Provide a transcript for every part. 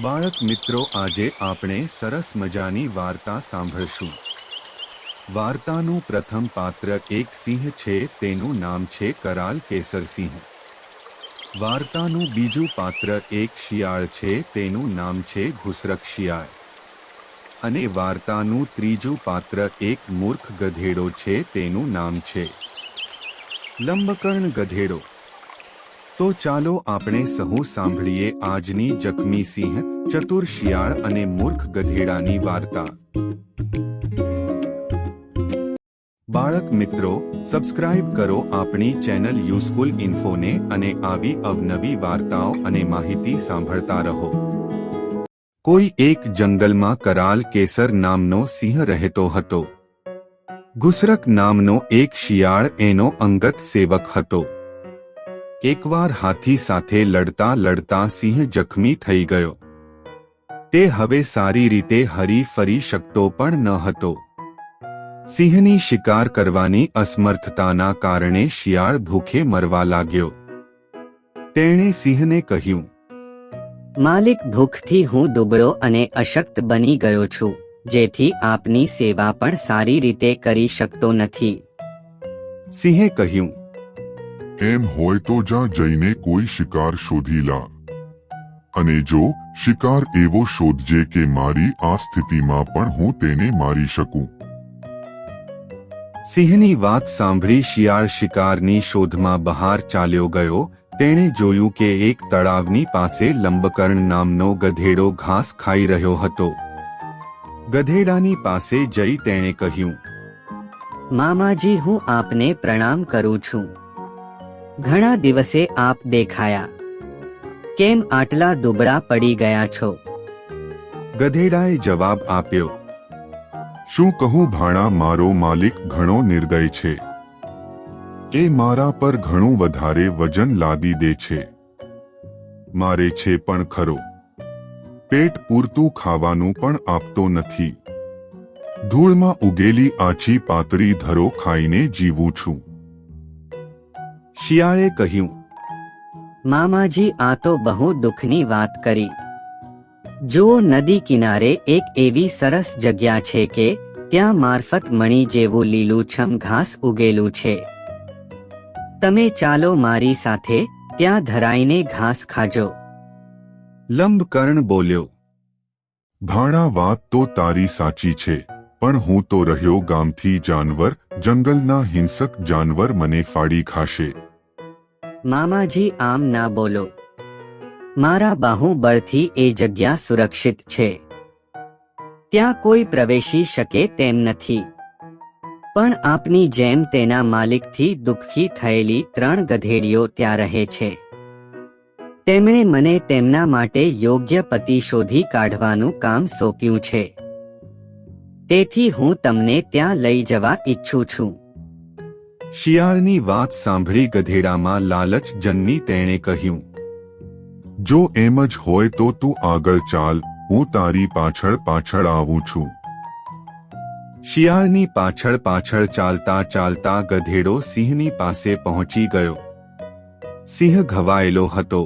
બાળક મિત્રો, આજે આપણે સરસ મજાની વાર્તા સાંભળશું. વાર્તાનું પ્રથમ પાત્ર એક સિંહ છે, તેનું નામ છે કરાલ કેસરસિંહ વાર્તાનું બીજું પાત્ર એક શિયાળ છે, તેનું નામ છે ઘુસરક શિયાળ. અને વાર્તાનું ત્રીજું પાત્ર એક મૂર્ખ ગધેડો છે, તેનું નામ છે લંબકર્ણ ગધેડો. તો ચાલો આપણે સહુ સાંભળીએ આજની જખમી સિંહ, ચતુર શિયાળ અને મૂર્ખ ગધેડાની વાર્તા. બાળક મિત્રો, સબસ્ક્રાઇબ કરો આપણી ચેનલ યુઝફુલ ઇન્ફોને અને આવી અવનવી વાર્તાઓ અને માહિતી સાંભળતા રહો. કોઈ એક જંગલમાં કરાલ કેસર નામનો સિંહ રહેતો હતો. ગુસરક નામનો એક શિયાળ એનો અંગત સેવક હતો. એકવાર હાથી સાથે લડતા લડતા સિંહ જખમી થઈ ગયો. તે હવે સારી રીતે હરી ફરી શકતો પણ ન હતો. સિંહની શિકાર કરવાની અસમર્થતાના કારણે શિયાળ ભૂખે મરવા લાગ્યો. તેણે સિંહને કહ્યું માલિક ભૂખથી હું દુબળો અને અશક્ત બની ગયો છું જેથી આપની સેવા પણ સારી રીતે કરી શકતો નથી. સિંહે કહ્યું એમ હોય તો જ્યાં જઈને કોઈ શિકાર શોધી લા. અને જો શિકાર એવો શોધજે કે મારી આ સ્થિતિમાં પણ હું તેને મારી શકું. સિંહની વાત સાંભળી શિયાળ શિકારની શોધમાં બહાર ચાલ્યો ગયો. તેણે જોયું કે એક તળાવની પાસે લંબકર્ણ નામનો ગધેડો ઘાસ ખાઈ રહ્યો હતો. ગધેડાની પાસે જઈ તેણે કહ્યું મામાજી હું આપને પ્રણામ કરું છું. ઘણા દિવસે આપ દેખાયા. કેમ આટલા દુબળા પડી ગયા છો? ગધેડાએ જવાબ આપ્યો, શું કહું ભાણા, મારો માલિક ઘણો નિર્દય છે. એ મારા પર ઘણું વધારે વજન લાદી દે છે. મારે છે પણ ખરો. પેટ પૂરતું ખાવાનું પણ આપતો નથી. ધૂળમાં ઉગેલી આછી પાતળી ધરો ખાઈને જીવું છું. શિયાળે કહ્યું મામાજી આ તો બહુ દુઃખની વાત કરી. જુઓ નદી કિનારે એક એવી સરસ જગ્યા છે કે ત્યાં મારફત મણી જેવું લીલુંછમ ઘાસ ઉગેલું છે. તમે ચાલો મારી સાથે ત્યાં ધરાઈને ઘાસ ખાજો. લંબકર્ણ બોલ્યો ભાણા વાત તો તારી સાચી છે પણ હું તો રહ્યો ગામથી જાનવર જંગલના હિંસક જાનવર મને ફાડી ખાશે. મામાજી આમ ના બોલો. મારા બાહુબળથી એ જગ્યા સુરક્ષિત છે. ત્યાં કોઈ પ્રવેશી શકે તેમ નથી. પણ આપની જેમ તેના માલિકથી દુઃખી થયેલી ત્રણ ગધેડીઓ ત્યાં રહે છે. તેમણે મને તેમના માટે યોગ્ય પતિ શોધી કાઢવાનું કામ સોંપ્યું છે. તેથી હું તમને ત્યાં લઈ જવા ઈચ્છું છું. શિયાળની વાત સાંભળી ગધેડામાં લાલચ જન્મી તેણે કહ્યું, જો એમ જ હોય તો તું આગળ ચાલ, હું તારી પાછળ પાછળ આવું છું. શિયાળની પાછળ પાછળ ચાલતા ચાલતા ગધેડો સિંહની પાસે પહોંચી ગયો. સિંહ ઘવાયેલો હતો.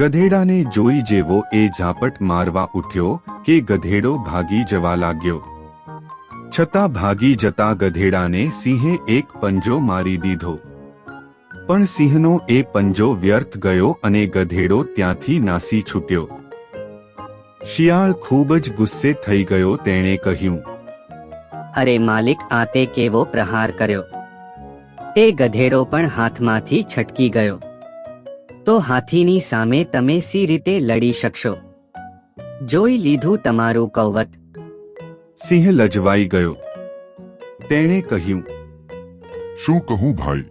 ગધેડાને જોઈ જેવો એ ઝાપટ મારવા ઉઠ્યો કે ગધેડો ભાગી જવા લાગ્યો. છતાં ભાગી જતા ગધેડાને સિંહે એક પંજો મારી દીધો. પણ સિંહનો એ પંજો વ્યર્થ ગયો અને ગધેડો ત્યાંથી નાસી છૂટ્યો. શિયાળ ખૂબ જ ગુસ્સે થઈ ગયો તેણે કહ્યું. અરે માલિક, આ તે કેવો પ્રહાર કર્યો? તે ગધેડો પણ હાથમાંથી છટકી ગયો. તો હાથીની સામે તમે સી રીતે લડી શકશો? જોઈ લીધું તમારું કૌવત. સિંહ લજવાઈ ગયો. તેણે કહ્યું શું કહું ભાઈ?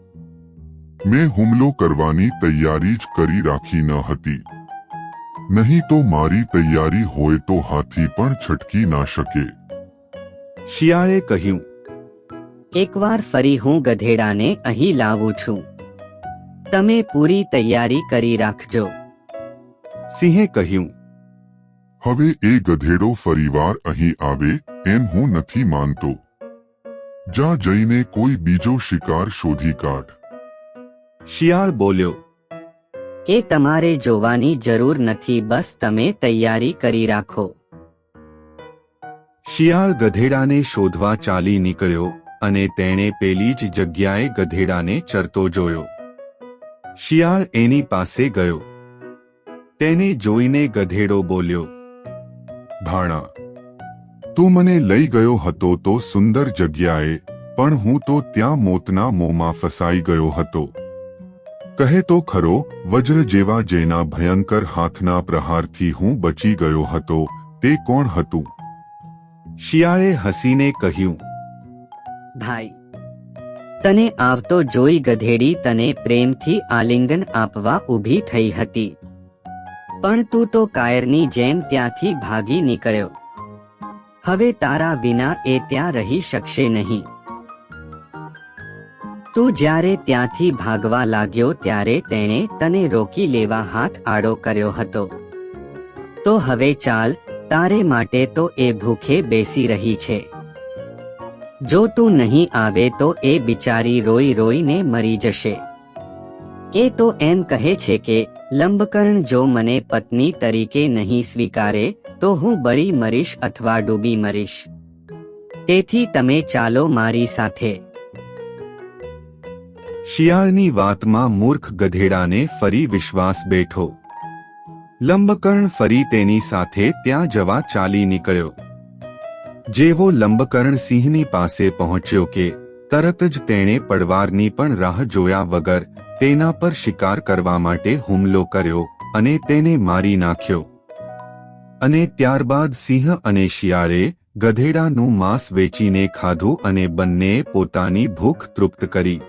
મેં હુમલો કરવાની તૈયારી જ કરી રાખી ન હતી. નહીં તો મારી તૈયારી હોય તો હાથી પણ છટકી ના શકે. શિયાળે કહ્યું એકવાર ફરી હું ગધેડાને અહીં લાવું છું. તમે પૂરી તૈયારી કરી રાખજો. સિંહે કહ્યું હવે એ ગધેડો ફરીવાર અહીં આવે? એમ હું નથી માનતો. જા જઈને કોઈ બીજો શિકાર શોધી કાઢ. શિયાળ બોલ્યો એ તમારે જોવાની જરૂર નથી બસ તમે તૈયારી કરી રાખો. શિયાળ ગધેડાને શોધવા ચાલી નીકળ્યો અને તેણે પેલી જ જગ્યાએ ગધેડાને ચરતો જોયો. શિયાળ એની પાસે ગયો. તેને જોઈને ગધેડો બોલ્યો ભાણા તું મને લઈ ગયો હતો તો સુંદર જગ્યાએ, પણ હું તો ત્યાં મોતના મોંમાં ફસાઈ ગયો હતો. કહે તો ખરો, વજ્ર જેવા જેના ભયંકર હાથના પ્રહારથી હું બચી ગયો હતો, તે કોણ હતું? શિયાળે હસીને કહ્યું, ભાઈ, તને આવતો જોઈ ગધેડી તને પ્રેમથી આલિંગન આપવા ઊભી થઈ હતી. પણ તું તો કાયરની જેમ ત્યાંથી ભાગી નીકળ્યો. હવે તારા વિના એ ત્યાં રહી શકશે નહીં. તું જ્યારે ત્યાંથી ભાગવા લાગ્યો ત્યારે તેણે તને રોકી લેવા હાથ આડો કર્યો હતો. તો હવે ચાલ, તારે માટે તો એ ભૂખે બેસી રહી છે. જો તું નહીં આવે તો એ બિચારી રોઈ રોઈને મરી જશે. એ તો એમ કહે છે કે, લંબકર્ણ જો મને પત્ની તરીકે નહીં સ્વીકારે તો હું બળી મરીશ અથવા ડૂબી મરીશ. તેથી તમે ચાલો મારી સાથે. શિયાળની વાતમાં મૂર્ખ ગધેડાને ફરી વિશ્વાસ બેઠો. લંબકર્ણ ફરી તેની સાથે ત્યાં જવા ચાલી નીકળ્યો. જેવો લંબકર્ણ સિંહની પાસે પહોંચ્યો કે, તરત જ તેણે પડવારની પણ રાહ જોયા વગર તેના પર શિકાર કરવા માટે હુમલો કર્યો અને તેને મારી નાખ્યો. અને ત્યારબાદ સિંહ અને શિયાળે ગધેડાનું માંસ વેચીને ખાધું અને બંનેએ પોતાની ભૂખ તૃપ્ત કરી.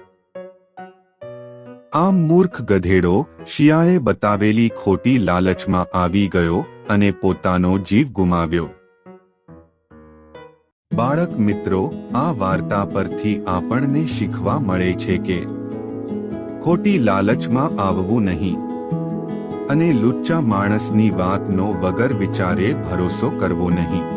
આમ મૂર્ખ ગધેડો શિયાળે બતાવેલી ખોટી લાલચમાં આવી ગયો અને પોતાનો જીવ ગુમાવ્યો. બાળક મિત્રો, આ વાર્તા પરથી આપણને શીખવા મળે છે કે ખોટી લાલચમાં આવવું નહીં. અને લુચ્ચા માણસની વાતનો વગર વિચારે ભરોસો કરવો નહીં.